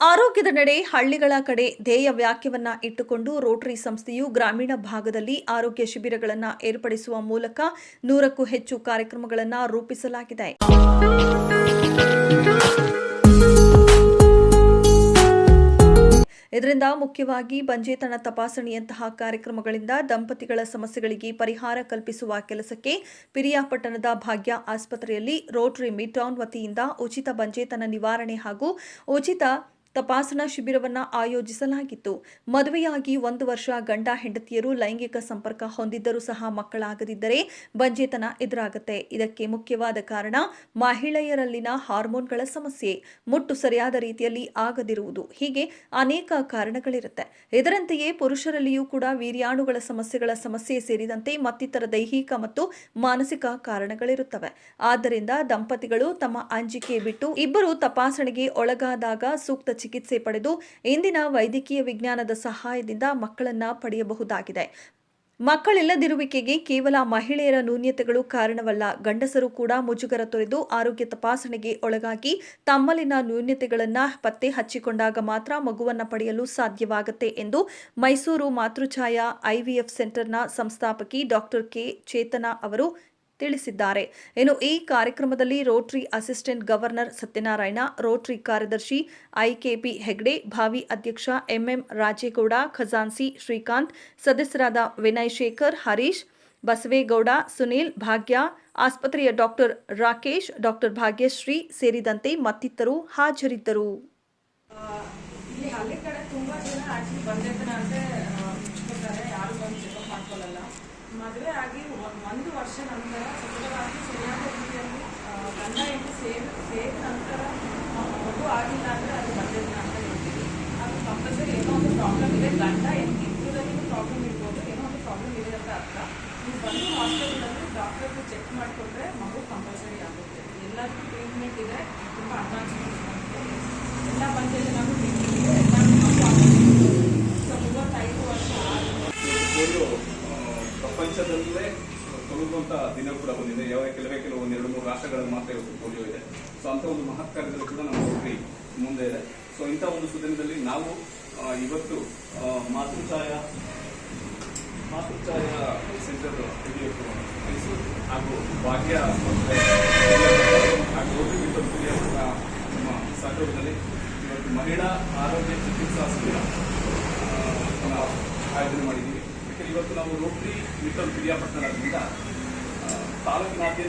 ಆರೋಗ್ಯದ ನಡೆ ಹಳ್ಳಿಗಳ ಕಡೆ ಧ್ಯೇಯ ವ್ಯಾಖ್ಯವನ್ನ ಇಟ್ಟುಕೊಂಡು ರೋಟರಿ ಸಂಸ್ಥೆಯು ಗ್ರಾಮೀಣ ಭಾಗದಲ್ಲಿ ಆರೋಗ್ಯ ಶಿಬಿರಗಳನ್ನು ಏರ್ಪಡಿಸುವ ಮೂಲಕ ನೂರಕ್ಕೂ ಹೆಚ್ಚು ಕಾರ್ಯಕ್ರಮಗಳನ್ನು ರೂಪಿಸಲಾಗಿದೆ. ಇದರಿಂದ ಮುಖ್ಯವಾಗಿ ಬಂಜೇತನ ತಪಾಸಣೆಯಂತಹ ಕಾರ್ಯಕ್ರಮಗಳಿಂದ ದಂಪತಿಗಳ ಸಮಸ್ಯೆಗಳಿಗೆ ಪರಿಹಾರ ಕಲ್ಪಿಸುವ ಕೆಲಸಕ್ಕೆ ಪಿರಿಯಾಪಟ್ಟಣದ ಭಾಗ್ಯ ಆಸ್ಪತ್ರೆಯಲ್ಲಿ ರೋಟರಿ ಮಿಟೌನ್ ವತಿಯಿಂದ ಉಚಿತ ಬಂಜೇತನ ನಿವಾರಣೆ ಹಾಗೂ ಉಚಿತ ತಪಾಸಣಾ ಶಿಬಿರವನ್ನು ಆಯೋಜಿಸಲಾಗಿತ್ತು. ಮದುವೆಯಾಗಿ ಒಂದು ವರ್ಷ ಗಂಡ ಹೆಂಡತಿಯರು ಲೈಂಗಿಕ ಸಂಪರ್ಕ ಹೊಂದಿದ್ದರೂ ಸಹ ಮಕ್ಕಳಾಗದಿದ್ದರೆ ಬಂಜೆತನ ಎದುರಾಗುತ್ತೆ. ಇದಕ್ಕೆ ಮುಖ್ಯವಾದ ಕಾರಣ ಮಹಿಳೆಯರಲ್ಲಿನ ಹಾರ್ಮೋನ್ಗಳ ಸಮಸ್ಯೆ. ಮುಟ್ಟು ಸರಿಯಾದ ರೀತಿಯಲ್ಲಿ ಆಗದಿರುವುದು. ಹೀಗೆ ಅನೇಕ ಕಾರಣಗಳಿರುತ್ತೆ. ಇದರಂತೆಯೇ ಪುರುಷರಲ್ಲಿಯೂ ಕೂಡ ವೀರ್ಯಾಣುಗಳ ಸಮಸ್ಯೆಗಳ ಸಮಸ್ಯೆ ಸೇರಿದಂತೆ ಮತ್ತಿತರ ದೈಹಿಕ ಮತ್ತು ಮಾನಸಿಕ ಕಾರಣಗಳಿರುತ್ತವೆ. ಆದ್ದರಿಂದ ದಂಪತಿಗಳು ತಮ್ಮ ಅಂಜಿಕೆ ಬಿಟ್ಟು ಇಬ್ಬರು ತಪಾಸಣೆಗೆ ಒಳಗಾದಾಗ ಸೂಕ್ತ ಚಿಕಿತ್ಸೆ ಪಡೆದು ಇಂದಿನ ವೈದ್ಯಕೀಯ ವಿಜ್ಞಾನದ ಸಹಾಯದಿಂದ ಮಕ್ಕಳನ್ನ ಪಡೆಯಬಹುದಾಗಿದೆ. ಮಕ್ಕಳಿಲ್ಲದಿರುವಿಕೆಗೆ ಕೇವಲ ಮಹಿಳೆಯರ ನ್ಯೂನ್ಯತೆಗಳು ಕಾರಣವಲ್ಲ. ಗಂಡಸರು ಕೂಡ ಮುಜುಗರ ತೊರೆದು ಆರೋಗ್ಯ ತಪಾಸಣೆಗೆ ಒಳಗಾಗಿ ತಮ್ಮಲ್ಲಿನ ನ್ಯೂನ್ಯತೆಗಳನ್ನು ಪತ್ತೆ ಹಚ್ಚಿಕೊಂಡಾಗ ಮಾತ್ರ ಮಗುವನ್ನು ಪಡೆಯಲು ಸಾಧ್ಯವಾಗುತ್ತೆ ಎಂದು ಮೈಸೂರು ಮಾತೃಛಾಯಾ ಐವಿಎಫ್ ಸೆಂಟರ್ನ ಸಂಸ್ಥಾಪಕಿ ಡಾಕ್ಟರ್ ಕೆ ಚೇತನಾ ಅವರು ತಿಳಿಸಿದ್ದಾರೆ. ಇನ್ನು ಈ ಕಾರ್ಯಕ್ರಮದಲ್ಲಿ Rotary assistant governor Satyanarayana, Rotary ಕಾರ್ಯದರ್ಶಿ ಐಕೆಪಿ ಹೆಗ್ಡೆ, ಭಾವಿ ಅಧ್ಯಕ್ಷ ಎಂಎಂ ರಾಜೇಗೌಡ ಖಜಾನ್ಸಿ ಶ್ರೀಕಾಂತ್, ಸದಸ್ಯರಾದ ವಿನಯ್ ಶೇಖರ್, ಹರೀಶ್, ಬಸವೇಗೌಡ, ಸುನೀಲ್, ಭಾಗ್ಯ, ಆಸ್ಪತ್ರೆಯ ಡಾಕ್ಟರ್ ರಾಕೇಶ್, ಡಾಕ್ಟರ್ ಭಾಗ್ಯಶ್ರೀ ಸೇರಿದಂತೆ ಮತ್ತಿತರರು ಹಾಜರಿದ್ದರು. ಮದುವೆ ಆಗಿ ಒಂದು ವರ್ಷ ನಂತರ ಸತತವಾಗಿ ಸರಿಯಾದ ರೀತಿಯಲ್ಲಿ ಗಂಡ ಹೆಂಡತಿ ಸೇರ್, ಸೇರಿದ ನಂತರ ಮಗು ಆಗಿಲ್ಲ ಅಂದರೆ ಅದು ಬಂದಿಲ್ಲ ಅಂತ ಹೇಳ್ತೀವಿ. ಅದು ಕಂಪಲ್ಸರಿ ಏನೋ ಒಂದು ಪ್ರಾಬ್ಲಮ್ ಇದೆ. ಗಂಡ ಹೆಂಡತಿ ಇಬ್ಬರಲ್ಲಿನೂ ಪ್ರಾಬ್ಲಮ್ ಇರ್ಬೋದು. ಏನೋ ಒಂದು ಪ್ರಾಬ್ಲಮ್ ಇದೆ ಅಂತ ಅರ್ಥ. ನೀವು ಬಂದು ಹಾಸ್ಪಿಟಲಲ್ಲಿ ಡಾಕ್ಟರ್ಗೆ ಚೆಕ್ ಮಾಡಿಕೊಂಡ್ರೆ ಮಗು ಕಂಪಲ್ಸರಿ ಆಗುತ್ತೆ. ಎಲ್ಲರಿಗೂ ಟ್ರೀಟ್ಮೆಂಟ್ ಇದೆ. ತುಂಬ ಅಡ್ವಾನ್ಸ್ ಎಲ್ಲ ಬಂದಿದೆ. ನಾವು ಟ್ರೀಟ್ಮೆಂಟ್ ಇದೆ ಎಲ್ಲ ಸೊ ಮೂವತ್ತೈದು ವರ್ಷ ಆಗಿದೆ ಪೋಲಿಯೋ ಆ, ಪ್ರಪಂಚದಲ್ಲೇ ತೊಲಗುವಂತ ದಿನ ಕೂಡ ಬಂದಿದೆ. ಯಾವ ಕೆಲವೇ ಕೆಲವು ಎರಡು ಮೂರು ರಾಷ್ಟ್ರಗಳಲ್ಲಿ ಮಾತ್ರ ಇವತ್ತು ಪೋಲಿಯೋ ಇದೆ. ಸೊ ಅಂತ ಒಂದು ಮಹತ್ ಕಾರ್ಯದಲ್ಲಿ ಕೂಡ ನಮ್ಮ ರೋಟರಿ ಮುಂದೆ ಇದೆ. ಸೊ ಇಂಥ ಒಂದು ಸುದಿನದಲ್ಲಿ ನಾವು ಇವತ್ತು ಮಾತೃಛಾಯ ಮಾತೃಛಾಯ ಸೆಂಟರ್ ಮೈಸೂರು ಹಾಗೂ ಭಾಗ್ಯ ಹಾಗೂ ನಮ್ಮ ಸಹಯೋಗದಲ್ಲಿ ಇವತ್ತು ಮಹಿಳಾ ಆರೋಗ್ಯ ಚಿಕಿತ್ಸಾ ಶಿಬಿರ ಆಯೋಜನೆ ಮಾಡಿದ್ದೀವಿ. ಇವತ್ತು ನಾವು ರೋಟರಿ ಮಿಟಲ್ ಪಿರಿಯಾಪಟ್ಟಣದಿಂದ ಆ, ತಾಲೂಕಿನಾದ್ಯಂತ